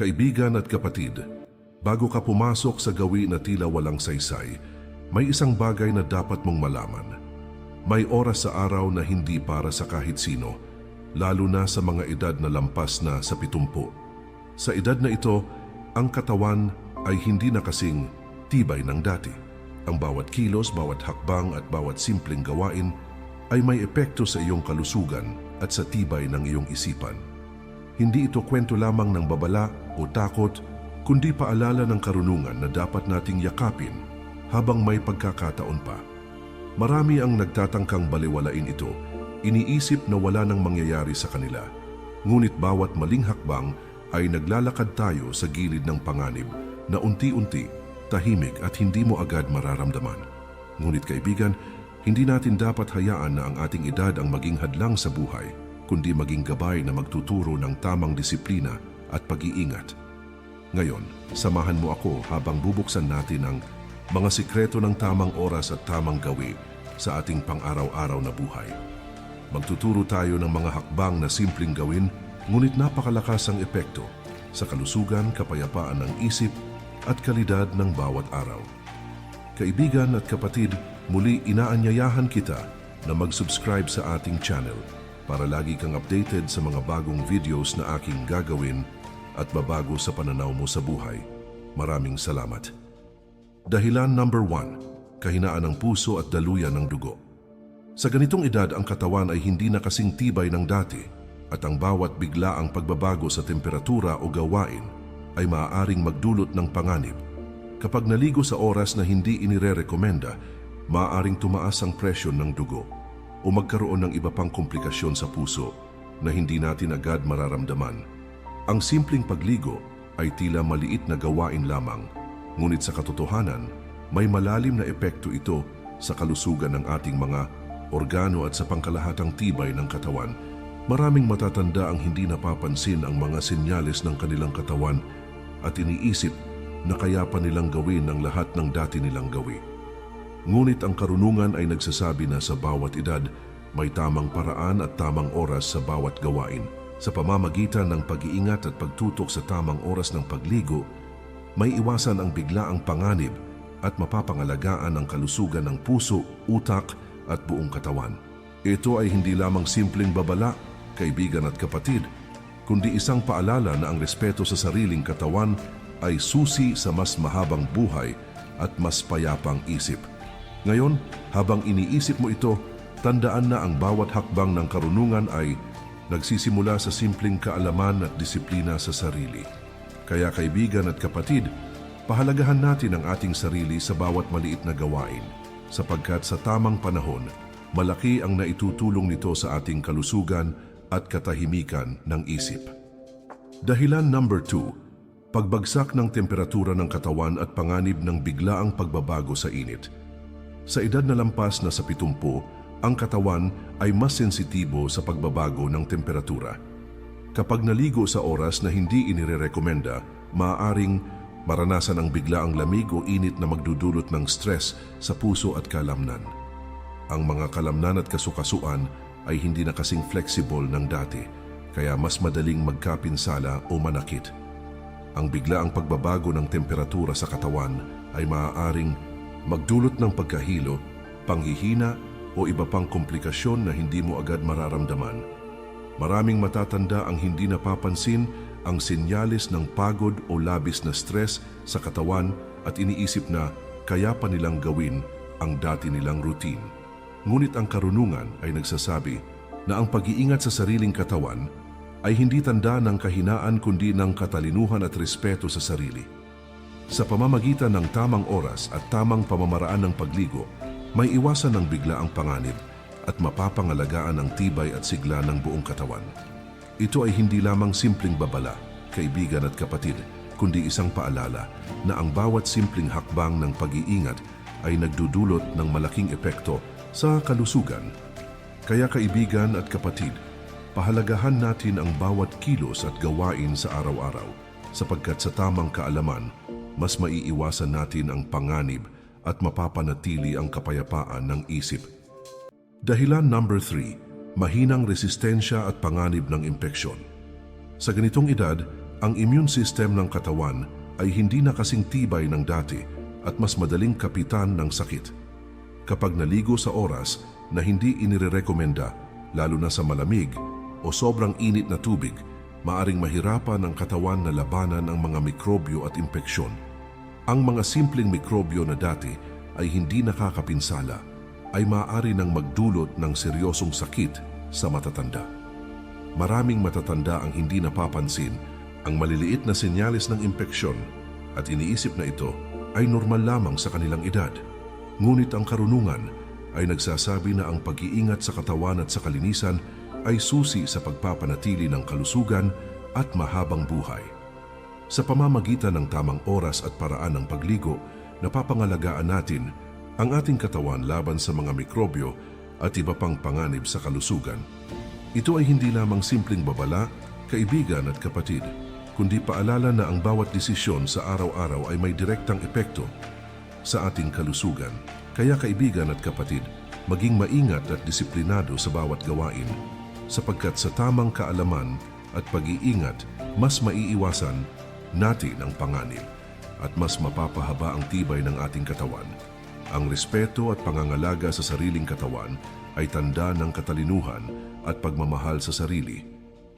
Kaibigan at kapatid, bago ka pumasok sa gawi na tila walang saysay, may isang bagay na dapat mong malaman. May oras sa araw na hindi para sa kahit sino, lalo na sa mga edad na lampas na sa pitumpu. Sa edad na ito, ang katawan ay hindi na kasing tibay ng dati. Ang bawat kilos, bawat hakbang at bawat simpleng gawain ay may epekto sa iyong kalusugan at sa tibay ng iyong isipan. Hindi ito kwento lamang ng babala o takot, kundi paalala ng karunungan na dapat nating yakapin habang may pagkakataon pa. Marami ang nagtatangkang baliwalain ito, iniisip na wala nang mangyayari sa kanila. Ngunit bawat maling hakbang ay naglalakad tayo sa gilid ng panganib na unti-unti, tahimik at hindi mo agad mararamdaman. Ngunit kaibigan, hindi natin dapat hayaan na ang ating edad ang maging hadlang sa buhay, kundi maging gabay na magtuturo ng tamang disiplina at pag-iingat. Ngayon, samahan mo ako habang bubuksan natin ang mga sikreto ng tamang oras at tamang gawi sa ating pang-araw-araw na buhay. Magtuturo tayo ng mga hakbang na simpleng gawin, ngunit napakalakas ang epekto sa kalusugan, kapayapaan ng isip at kalidad ng bawat araw. Kaibigan at kapatid, muli inaanyayahan kita na mag-subscribe sa ating channel para lagi kang updated sa mga bagong videos na aking gagawin at babago sa pananaw mo sa buhay. Maraming salamat. Dahilan number 1, kahinaan ng puso at daluyan ng dugo. Sa ganitong edad ang katawan ay hindi na kasing tibay ng dati at ang bawat bigla ang pagbabago sa temperatura o gawain ay maaaring magdulot ng panganib. Kapag naligo sa oras na hindi inire-rekomenda, maaaring tumaas ang presyon ng dugo o magkaroon ng iba pang komplikasyon sa puso na hindi natin agad mararamdaman. Ang simpleng pagligo ay tila maliit na gawain lamang, ngunit sa katotohanan, may malalim na epekto ito sa kalusugan ng ating mga organo at sa pangkalahatang tibay ng katawan. Maraming matatanda ang hindi napapansin ang mga senyales ng kanilang katawan at iniisip na kaya pa nilang gawin ang lahat ng dati nilang gawi. Ngunit ang karunungan ay nagsasabi na sa bawat edad, may tamang paraan at tamang oras sa bawat gawain. Sa pamamagitan ng pag-iingat at pagtutok sa tamang oras ng pagligo, may iwasan ang biglaang panganib at mapapangalagaan ang kalusugan ng puso, utak at buong katawan. Ito ay hindi lamang simpleng babala, kaibigan at kapatid, kundi isang paalala na ang respeto sa sariling katawan ay susi sa mas mahabang buhay at mas payapang isip. Ngayon, habang iniisip mo ito, tandaan na ang bawat hakbang ng karunungan ay nagsisimula sa simpleng kaalaman at disiplina sa sarili. Kaya kaibigan at kapatid, pahalagahan natin ang ating sarili sa bawat maliit na gawain sapagkat sa tamang panahon, malaki ang naitutulong nito sa ating kalusugan at katahimikan ng isip. Dahilan number 2, pagbagsak ng temperatura ng katawan at panganib ng biglaang pagbabago sa init. Sa edad na lampas na sa pitumpu, ang katawan ay mas sensitibo sa pagbabago ng temperatura. Kapag naligo sa oras na hindi inirerekomenda, maaaring maranasan ang biglaang lamig o init na magdudulot ng stress sa puso at kalamnan. Ang mga kalamnan at kasukasuan ay hindi na kasing flexible ng dati, kaya mas madaling magkapinsala o manakit. Ang biglaang pagbabago ng temperatura sa katawan ay maaaring magdulot ng pagkahilo, panghihina o iba pang komplikasyon na hindi mo agad mararamdaman. Maraming matatanda ang hindi napapansin ang senyales ng pagod o labis na stress sa katawan at iniisip na kaya pa nilang gawin ang dati nilang routine. Ngunit ang karunungan ay nagsasabi na ang pag-iingat sa sariling katawan ay hindi tanda ng kahinaan kundi ng katalinuhan at respeto sa sarili. Sa pamamagitan ng tamang oras at tamang pamamaraan ng pagligo, may iwasan ng bigla ang panganib at mapapangalagaan ang tibay at sigla ng buong katawan. Ito ay hindi lamang simpleng babala, kaibigan at kapatid, kundi isang paalala na ang bawat simpleng hakbang ng pag-iingat ay nagdudulot ng malaking epekto sa kalusugan. Kaya kaibigan at kapatid, pahalagahan natin ang bawat kilos at gawain sa araw-araw sapagkat sa tamang kaalaman, mas maiiwasan natin ang panganib at mapapanatili ang kapayapaan ng isip. Dahilan number 3, mahinang resistensya at panganib ng impeksyon. Sa ganitong edad, Ang immune system ng katawan ay hindi na kasing tibay ng dati at mas madaling kapitan ng sakit. Kapag naligo sa oras na hindi inirerekomenda, lalo na sa malamig o sobrang init na tubig, maaring mahirapan ang katawan na labanan ang mga mikrobyo at impeksyon. Ang mga simpleng mikrobyo na dati ay hindi nakakapinsala ay maaari nang magdulot ng seryosong sakit sa matatanda. Maraming matatanda ang hindi napapansin ang maliliit na senyales ng impeksyon at iniisip na ito ay normal lamang sa kanilang edad. Ngunit ang karunungan ay nagsasabi na ang pag-iingat sa katawan at sa kalinisan ay susi sa pagpapanatili ng kalusugan at mahabang buhay. Sa pamamagitan ng tamang oras at paraan ng pagligo, napapangalagaan natin ang ating katawan laban sa mga mikrobyo at iba pang panganib sa kalusugan. Ito ay hindi lamang simpleng babala, kaibigan at kapatid, kundi paalala na ang bawat desisyon sa araw-araw ay may direktang epekto sa ating kalusugan. Kaya kaibigan at kapatid, maging maingat at disiplinado sa bawat gawain sapagkat sa tamang kaalaman at pag-iingat, mas maiiwasan natin ang panganib at mas mapapahaba ang tibay ng ating katawan. Ang respeto at pangangalaga sa sariling katawan ay tanda ng katalinuhan at pagmamahal sa sarili,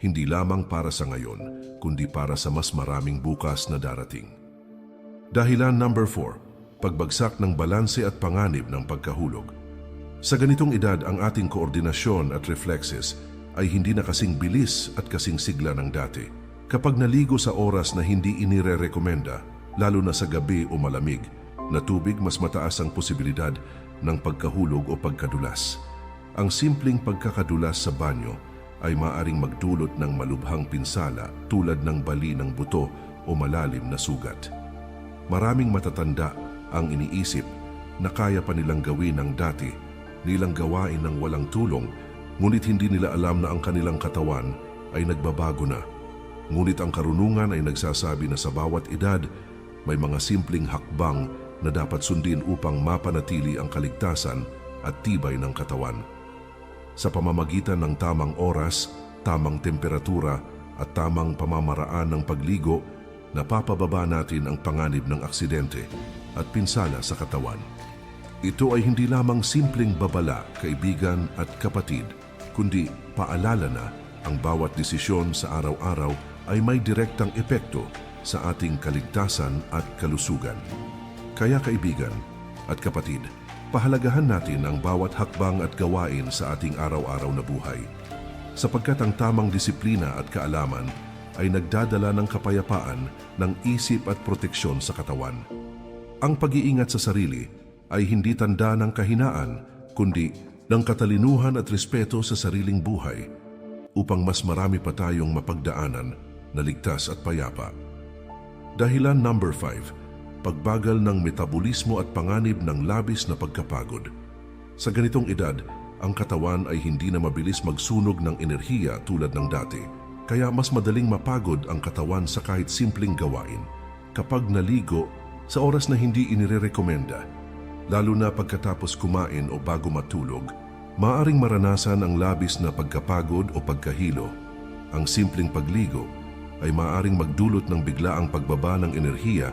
hindi lamang para sa ngayon, kundi para sa mas maraming bukas na darating. Dahilan number 4, pagbagsak ng balanse at panganib ng pagkahulog. Sa ganitong edad, ang ating koordinasyon at reflexes ay hindi na kasing bilis at kasing sigla ng dati. Kapag naligo sa oras na hindi inire-rekomenda, lalo na sa gabi o malamig, na tubig mas mataas ang posibilidad ng pagkahulog o pagkadulas. Ang simpleng pagkakadulas sa banyo ay maaring magdulot ng malubhang pinsala tulad ng bali ng buto o malalim na sugat. Maraming matatanda ang iniisip na kaya pa nilang gawin ang dati nilang gawain ng walang tulong ngunit hindi nila alam na ang kanilang katawan ay nagbabago na. Ngunit ang karunungan ay nagsasabi na sa bawat edad may mga simpleng hakbang na dapat sundin upang mapanatili ang kaligtasan at tibay ng katawan. Sa pamamagitan ng tamang oras, tamang temperatura at tamang pamamaraan ng pagligo, napapababa natin ang panganib ng aksidente at pinsala sa katawan. Ito ay hindi lamang simpleng babala, kaibigan at kapatid, kundi paalala na ang bawat desisyon sa araw-araw ay may direktang epekto sa ating kaligtasan at kalusugan. Kaya kaibigan at kapatid, pahalagahan natin ang bawat hakbang at gawain sa ating araw-araw na buhay. Sapagkat ang tamang disiplina at kaalaman ay nagdadala ng kapayapaan ng isip at proteksyon sa katawan. Ang pag-iingat sa sarili ay hindi tanda ng kahinaan, kundi ng katalinuhan at respeto sa sariling buhay upang mas marami pa tayong mapagdaanan na ligtas at payapa. Dahilan number 5, pagbagal ng metabolismo at panganib ng labis na pagkapagod. Sa ganitong edad, ang katawan ay hindi na mabilis magsunog ng enerhiya tulad ng dati, kaya mas madaling mapagod ang katawan sa kahit simpleng gawain. Kapag naligo, sa oras na hindi inirerekomenda, lalo na pagkatapos kumain o bago matulog, maaring maranasan ang labis na pagkapagod o pagkahilo. Ang simpleng pagligo ay maaring magdulot ng biglaang pagbaba ng enerhiya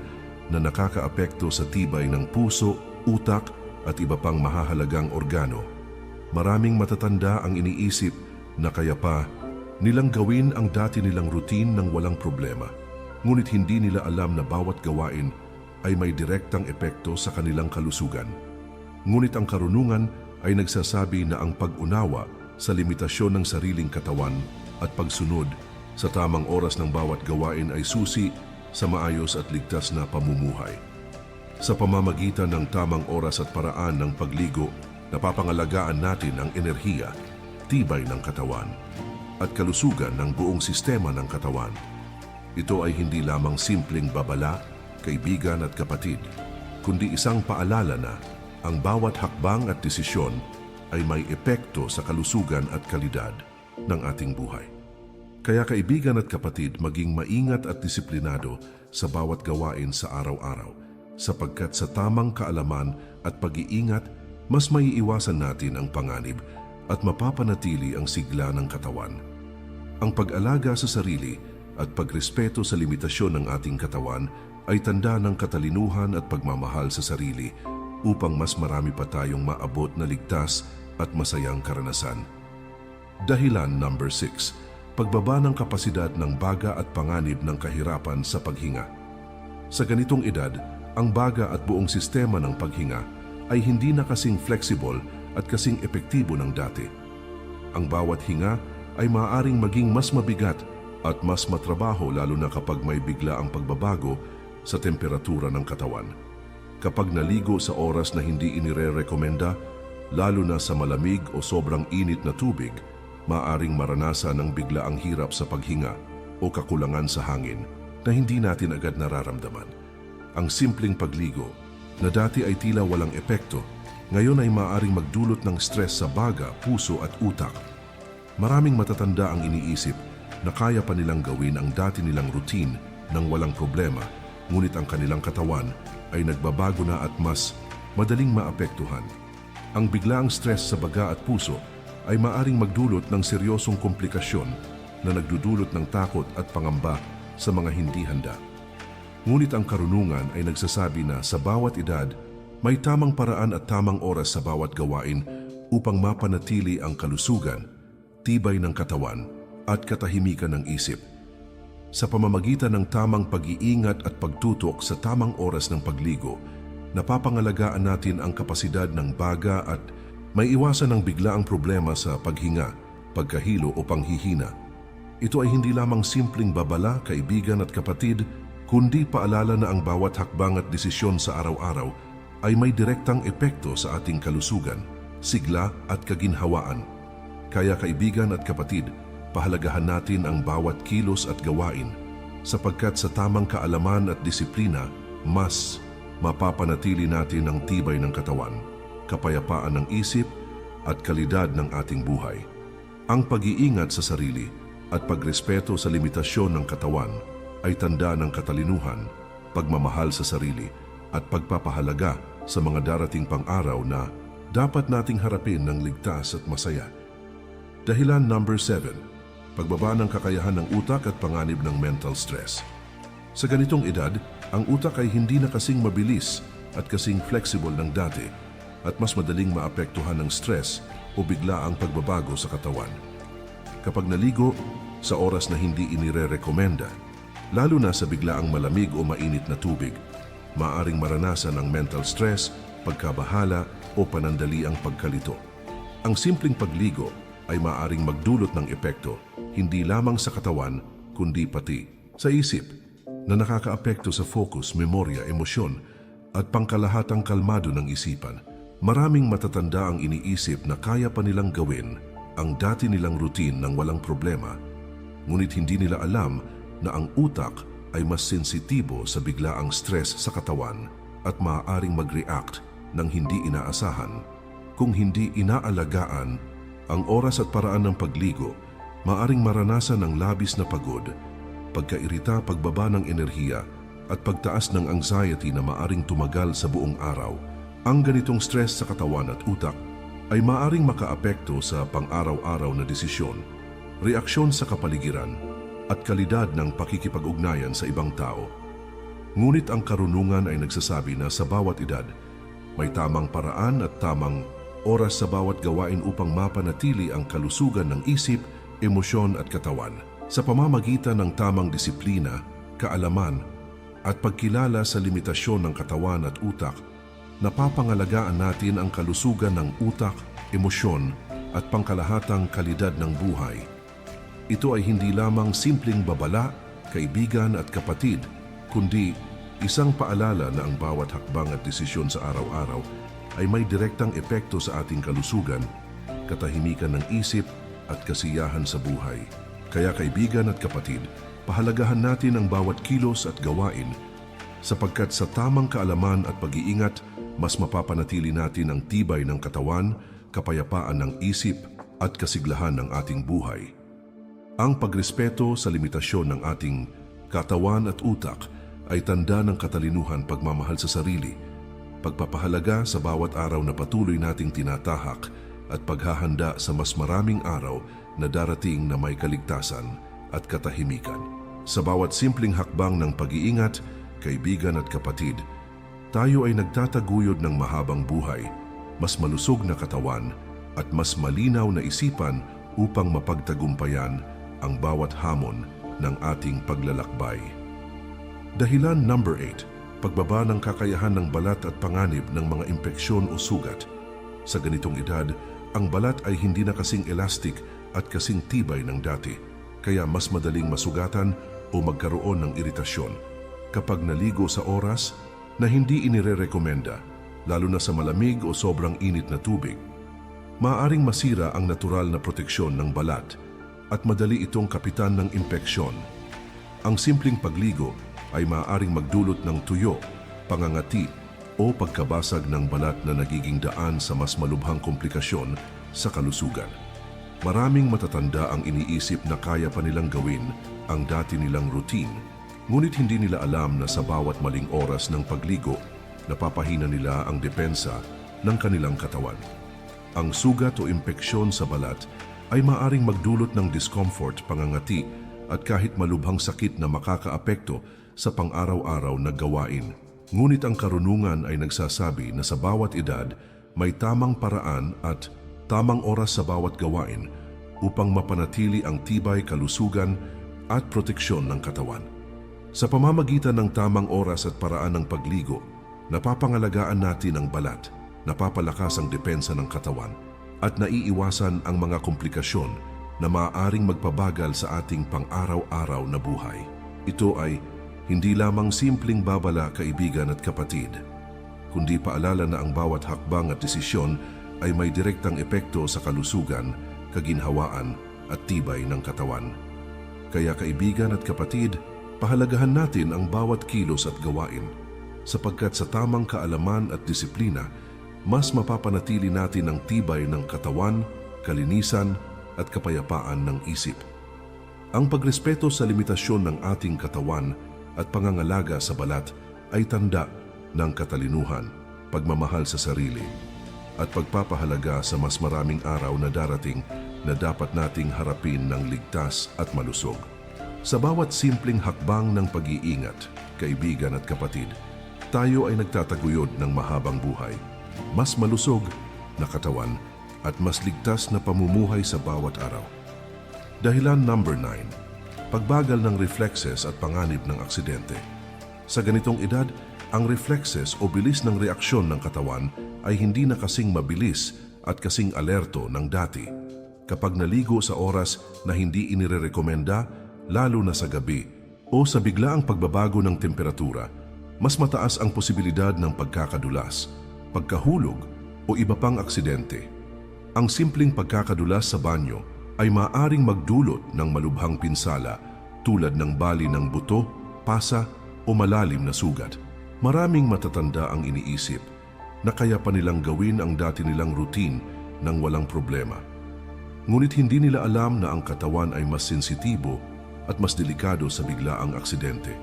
na nakakaapekto sa tibay ng puso, utak at iba pang mahahalagang organo. Maraming matatanda ang iniisip na kaya pa nilang gawin ang dati nilang routine ng walang problema. Ngunit hindi nila alam na bawat gawain ay may direktang epekto sa kanilang kalusugan. Ngunit ang karunungan ay nagsasabi na ang pag-unawa sa limitasyon ng sariling katawan at pagsunod sa tamang oras ng bawat gawain ay susi sa maayos at ligtas na pamumuhay. Sa pamamagitan ng tamang oras at paraan ng pagligo, napapangalagaan natin ang enerhiya, tibay ng katawan, at kalusugan ng buong sistema ng katawan. Ito ay hindi lamang simpleng babala, kaibigan at kapatid, kundi isang paalala na ang bawat hakbang at desisyon ay may epekto sa kalusugan at kalidad ng ating buhay. Kaya kaibigan at kapatid, maging maingat at disiplinado sa bawat gawain sa araw-araw sapagkat sa tamang kaalaman at pag-iingat, mas maiiwasan natin ang panganib at mapapanatili ang sigla ng katawan. Ang pag-alaga sa sarili at pagrespeto sa limitasyon ng ating katawan ay tanda ng katalinuhan at pagmamahal sa sarili upang mas marami pa tayong maabot na ligtas at masayang karanasan. Dahilan number 6. Pagbaba ng kapasidad ng baga at panganib ng kahirapan sa paghinga. Sa ganitong edad, ang baga at buong sistema ng paghinga ay hindi na kasing flexible at kasing epektibo ng dati. Ang bawat hinga ay maaaring maging mas mabigat at mas matrabaho lalo na kapag may bigla ang pagbabago sa temperatura ng katawan. Kapag naligo sa oras na hindi inire-rekomenda, lalo na sa malamig o sobrang init na tubig, maaring maranasan ng bigla ang hirap sa paghinga o kakulangan sa hangin na hindi natin agad nararamdaman. Ang simpleng pagligo na dati ay tila walang epekto, ngayon ay maaring magdulot ng stress sa baga, puso at utak. Maraming matatanda ang iniisip na kaya pa nilang gawin ang dati nilang routine ng walang problema, ngunit ang kanilang katawan ay nagbabago na at mas madaling maapektuhan. Ang biglaang stress sa baga at puso ay maaring magdulot ng seryosong komplikasyon na nagdudulot ng takot at pangamba sa mga hindi handa. Ngunit ang karunungan ay nagsasabi na sa bawat edad, may tamang paraan at tamang oras sa bawat gawain upang mapanatili ang kalusugan, tibay ng katawan at katahimikan ng isip. Sa pamamagitan ng tamang pag-iingat at pagtutok sa tamang oras ng pagligo, napapangalagaan natin ang kapasidad ng baga at may iwasan ng biglaang problema sa paghinga, pagkahilo o panghihina. Ito ay hindi lamang simpleng babala, kaibigan at kapatid, kundi paalala na ang bawat hakbang at desisyon sa araw-araw ay may direktang epekto sa ating kalusugan, sigla at kaginhawaan. Kaya kaibigan at kapatid, pahalagahan natin ang bawat kilos at gawain sapagkat sa tamang kaalaman at disiplina, mas mapapanatili natin ang tibay ng katawan, kapayapaan ng isip at kalidad ng ating buhay. Ang pag-iingat sa sarili at pagrespeto sa limitasyon ng katawan ay tanda ng katalinuhan, pagmamahal sa sarili at pagpapahalaga sa mga darating pang-araw na dapat nating harapin ng ligtas at masaya. Dahilan number 7 pagbaba ng kakayahan ng utak at panganib ng mental stress. Sa ganitong edad, ang utak ay hindi na kasing mabilis at kasing flexible ng dati at mas madaling maapektuhan ng stress o bigla ang pagbabago sa katawan. Kapag naligo sa oras na hindi inire-rekomenda, lalo na sa biglaang malamig o mainit na tubig, maaring maranasan ang mental stress, pagkabahala o panandali ang pagkalito. Ang simpleng pagligo ay maaring magdulot ng epekto hindi lamang sa katawan kundi pati sa isip na nakakaapekto sa focus, memorya, emosyon at pangkalahatang kalmado ng isipan. Maraming matatanda ang iniisip na kaya pa nilang gawin ang dati nilang routine ng walang problema, ngunit hindi nila alam na ang utak ay mas sensitibo sa biglaang stress sa katawan at maaaring mag-react ng hindi inaasahan. Kung hindi inaalagaan ang oras at paraan ng pagligo, maaring maranasan ng labis na pagod, pagkairita, pagbaba ng enerhiya at pagtaas ng anxiety na maaring tumagal sa buong araw. Ang ganitong stress sa katawan at utak ay maaring makaapekto sa pang-araw-araw na desisyon, reaksyon sa kapaligiran at kalidad ng pakikipag-ugnayan sa ibang tao. Ngunit ang karunungan ay nagsasabi na sa bawat edad, may tamang paraan at tamang oras sa bawat gawain upang mapanatili ang kalusugan ng isip, emosyon at katawan sa pamamagitan ng tamang disiplina, kaalaman at pagkilala sa limitasyon ng katawan at utak, napapangalagaan natin ang kalusugan ng utak, emosyon at pangkalahatang kalidad ng buhay. Ito ay hindi lamang simpleng babala, kaibigan at kapatid, kundi isang paalala na ang bawat hakbang at desisyon sa araw-araw ay may direktang epekto sa ating kalusugan, katahimikan ng isip at kasiyahan sa buhay. Kaya kaibigan at kapatid, pahalagahan natin ang bawat kilos at gawain sapagkat sa tamang kaalaman at pag-iingat, mas mapapanatili natin ang tibay ng katawan, kapayapaan ng isip at kasiglahan ng ating buhay. Ang pagrespeto sa limitasyon ng ating katawan at utak ay tanda ng katalinuhan pagmamahal sa sarili, pagpapahalaga sa bawat araw na patuloy nating tinatahak at paghahanda sa mas maraming araw na darating na may kaligtasan at katahimikan. Sa bawat simpleng hakbang ng pag-iingat, kaibigan at kapatid, tayo ay nagtataguyod ng mahabang buhay, mas malusog na katawan, at mas malinaw na isipan upang mapagtagumpayan ang bawat hamon ng ating paglalakbay. Dahilan number 8, pagbaba ng kakayahan ng balat at panganib ng mga impeksyon o sugat. Sa ganitong edad, ang balat ay hindi na kasing elastic at kasing tibay ng dati, kaya mas madaling masugatan o magkaroon ng iritasyon kapag naligo sa oras na hindi inirerekomenda, lalo na sa malamig o sobrang init na tubig. Maaring masira ang natural na proteksyon ng balat at madali itong kapitan ng impeksyon. Ang simpleng pagligo ay maaaring magdulot ng tuyo, pangangati o pagkabasag ng balat na nagiging daan sa mas malubhang komplikasyon sa kalusugan. Maraming matatanda ang iniisip na kaya pa nilang gawin ang dati nilang routine, ngunit hindi nila alam na sa bawat maling oras ng pagligo, napapahina nila ang depensa ng kanilang katawan. Ang sugat o impeksyon sa balat ay maaring magdulot ng discomfort, pangangati at kahit malubhang sakit na makakaapekto sa pang-araw-araw na gawain. Ngunit ang karunungan ay nagsasabi na sa bawat edad may tamang paraan at tamang oras sa bawat gawain upang mapanatili ang tibay, kalusugan at proteksyon ng katawan. Sa pamamagitan ng tamang oras at paraan ng pagligo, napapangalagaan natin ang balat, napapalakas ang depensa ng katawan, at naiiwasan ang mga komplikasyon na maaaring magpabagal sa ating pang-araw-araw na buhay. Ito ay hindi lamang simpleng babala kaibigan at kapatid, kundi paalala na ang bawat hakbang at desisyon ay may direktang epekto sa kalusugan, kaginhawaan at tibay ng katawan. Kaya kaibigan at kapatid, pahalagahan natin ang bawat kilos at gawain sapagkat sa tamang kaalaman at disiplina, mas mapapanatili natin ang tibay ng katawan, kalinisan at kapayapaan ng isip. Ang pagrespeto sa limitasyon ng ating katawan at pangangalaga sa balat ay tanda ng katalinuhan, pagmamahal sa sarili, at pagpapahalaga sa mas maraming araw na darating na dapat nating harapin ng ligtas at malusog. Sa bawat simpleng hakbang ng pag-iingat, kaibigan at kapatid, tayo ay nagtataguyod ng mahabang buhay, mas malusog na katawan at mas ligtas na pamumuhay sa bawat araw. Dahilan number 9, pagbagal ng reflexes at panganib ng aksidente. Sa ganitong edad, ang reflexes o bilis ng reaksyon ng katawan ay hindi na kasing mabilis at kasing alerto ng dati. Kapag naligo sa oras na hindi inirerekomenda, lalo na sa gabi, o sa biglaang pagbabago ng temperatura, mas mataas ang posibilidad ng pagkakadulas, pagkahulog o iba pang aksidente. Ang simpleng pagkakadulas sa banyo ay maaring magdulot ng malubhang pinsala tulad ng bali ng buto, pasa o malalim na sugat. Maraming matatanda ang iniisip na kaya pa nilang gawin ang dati nilang routine nang walang problema. Ngunit hindi nila alam na ang katawan ay mas sensitibo at mas delikado sa biglaang aksidente.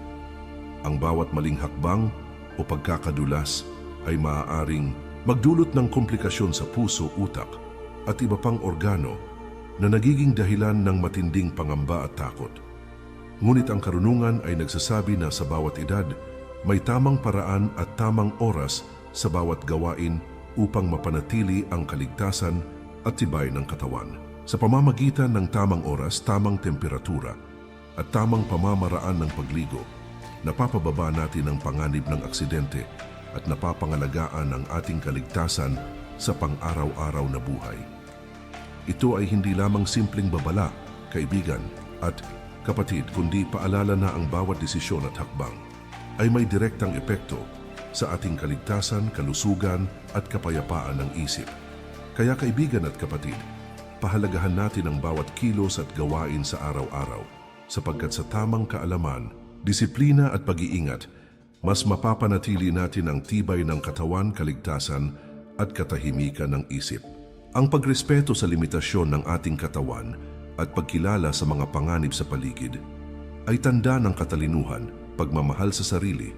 Ang bawat maling hakbang o pagkakadulas ay maaaring magdulot ng komplikasyon sa puso, utak at iba pang organo na nagiging dahilan ng matinding pangamba at takot. Ngunit ang karunungan ay nagsasabi na sa bawat edad, may tamang paraan at tamang oras sa bawat gawain upang mapanatili ang kaligtasan at tibay ng katawan. Sa pamamagitan ng tamang oras, tamang temperatura at tamang pamamaraan ng pagligo, napapababa natin ang panganib ng aksidente at napapangalagaan ang ating kaligtasan sa pang-araw-araw na buhay. Ito ay hindi lamang simpleng babala, kaibigan at kapatid, kundi paalala na ang bawat desisyon at hakbang ay may direktang epekto sa ating kaligtasan, kalusugan at kapayapaan ng isip. Kaya kaibigan at kapatid, pahalagahan natin ang bawat kilos at gawain sa araw-araw sapagkat sa tamang kaalaman disiplina at pag-iingat, mas mapapanatili natin ang tibay ng katawan, kaligtasan at katahimikan ng isip. Ang pagrespeto sa limitasyon ng ating katawan at pagkilala sa mga panganib sa paligid ay tanda ng katalinuhan, pagmamahal sa sarili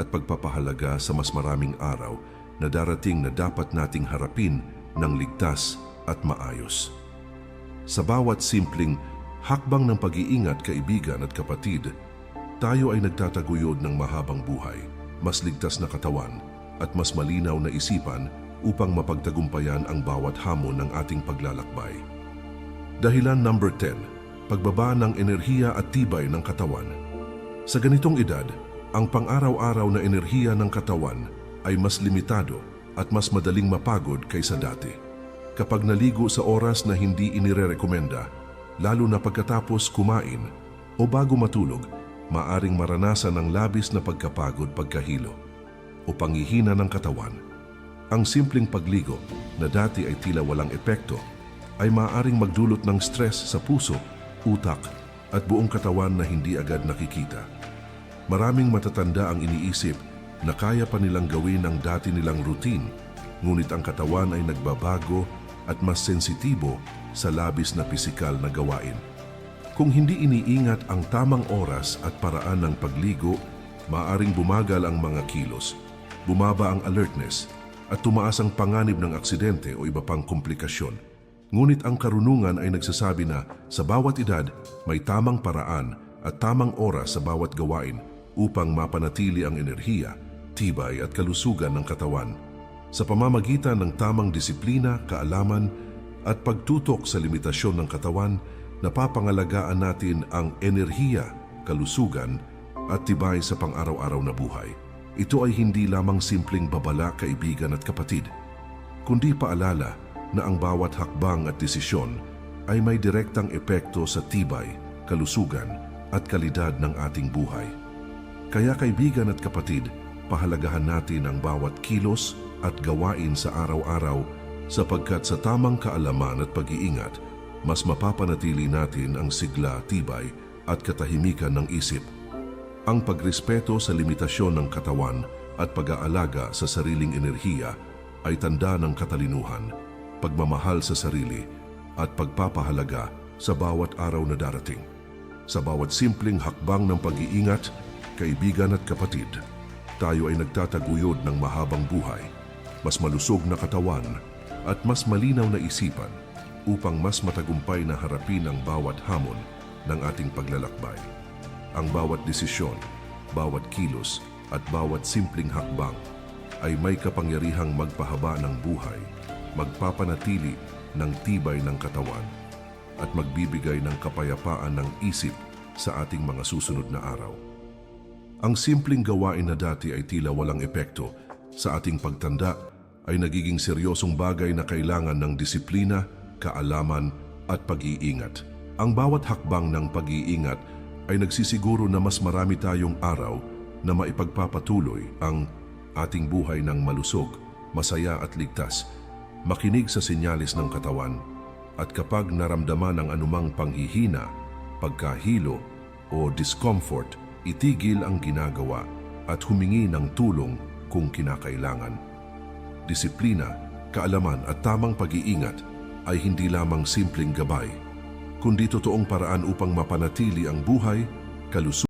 at pagpapahalaga sa mas maraming araw na darating na dapat nating harapin ng ligtas at maayos. Sa bawat simpleng hakbang ng pag-iingat, kaibigan at kapatid, tayo ay nagtataguyod ng mahabang buhay, mas ligtas na katawan, at mas malinaw na isipan upang mapagtagumpayan ang bawat hamon ng ating paglalakbay. Dahilan number 10, pagbaba ng enerhiya at tibay ng katawan. Sa ganitong edad, ang pang-araw-araw na enerhiya ng katawan ay mas limitado at mas madaling mapagod kaysa dati. Kapag naligo sa oras na hindi inirerekomenda, lalo na pagkatapos kumain o bago matulog, maaring maranasan ng labis na pagkapagod pagkahilo o pangihina ng katawan. Ang simpleng pagligo na dati ay tila walang epekto ay maaaring magdulot ng stress sa puso, utak at buong katawan na hindi agad nakikita. Maraming matatanda ang iniisip na kaya pa nilang gawin ang dati nilang routine, ngunit ang katawan ay nagbabago at mas sensitibo sa labis na pisikal na gawain. Kung hindi iniingat ang tamang oras at paraan ng pagligo, maaring bumagal ang mga kilos, bumaba ang alertness, at tumaas ang panganib ng aksidente o iba pang komplikasyon. Ngunit ang karunungan ay nagsasabi na sa bawat edad may tamang paraan at tamang oras sa bawat gawain upang mapanatili ang enerhiya, tibay at kalusugan ng katawan. Sa pamamagitan ng tamang disiplina, kaalaman at pagtutok sa limitasyon ng katawan, napapangalagaan natin ang enerhiya, kalusugan at tibay sa pang-araw-araw na buhay. Ito ay hindi lamang simpleng babala, kaibigan at kapatid, kundi paalala na ang bawat hakbang at desisyon ay may direktang epekto sa tibay, kalusugan at kalidad ng ating buhay. Kaya kaibigan at kapatid, pahalagahan natin ang bawat kilos at gawain sa araw-araw sapagkat sa tamang kaalaman at pag-iingat, mas mapapanatili natin ang sigla, tibay at katahimikan ng isip. Ang pagrespeto sa limitasyon ng katawan at pag-aalaga sa sariling enerhiya ay tanda ng katalinuhan, pagmamahal sa sarili at pagpapahalaga sa bawat araw na darating. Sa bawat simpleng hakbang ng pag-iingat, kaibigan at kapatid, tayo ay nagtataguyod ng mahabang buhay, mas malusog na katawan at mas malinaw na isipan upang mas matagumpay na harapin ang bawat hamon ng ating paglalakbay. Ang bawat desisyon, bawat kilos at bawat simpleng hakbang ay may kapangyarihang magpahaba ng buhay, magpapanatili ng tibay ng katawan at magbibigay ng kapayapaan ng isip sa ating mga susunod na araw. Ang simpleng gawain na dati ay tila walang epekto sa ating pagtanda ay nagiging seryosong bagay na kailangan ng disiplina, kaalaman at pag-iingat. Ang bawat hakbang ng pag-iingat ay nagsisiguro na mas marami tayong araw na maipagpapatuloy ang ating buhay ng malusog, masaya at ligtas. Makinig sa sinyalis ng katawan at kapag naramdaman ang anumang panghihina, pagkahilo o discomfort, itigil ang ginagawa at humingi ng tulong kung kinakailangan. Disiplina, kaalaman at tamang pag-iingat ay hindi lamang simpleng gabay, kundi totoong paraan upang mapanatili ang buhay, kalusugan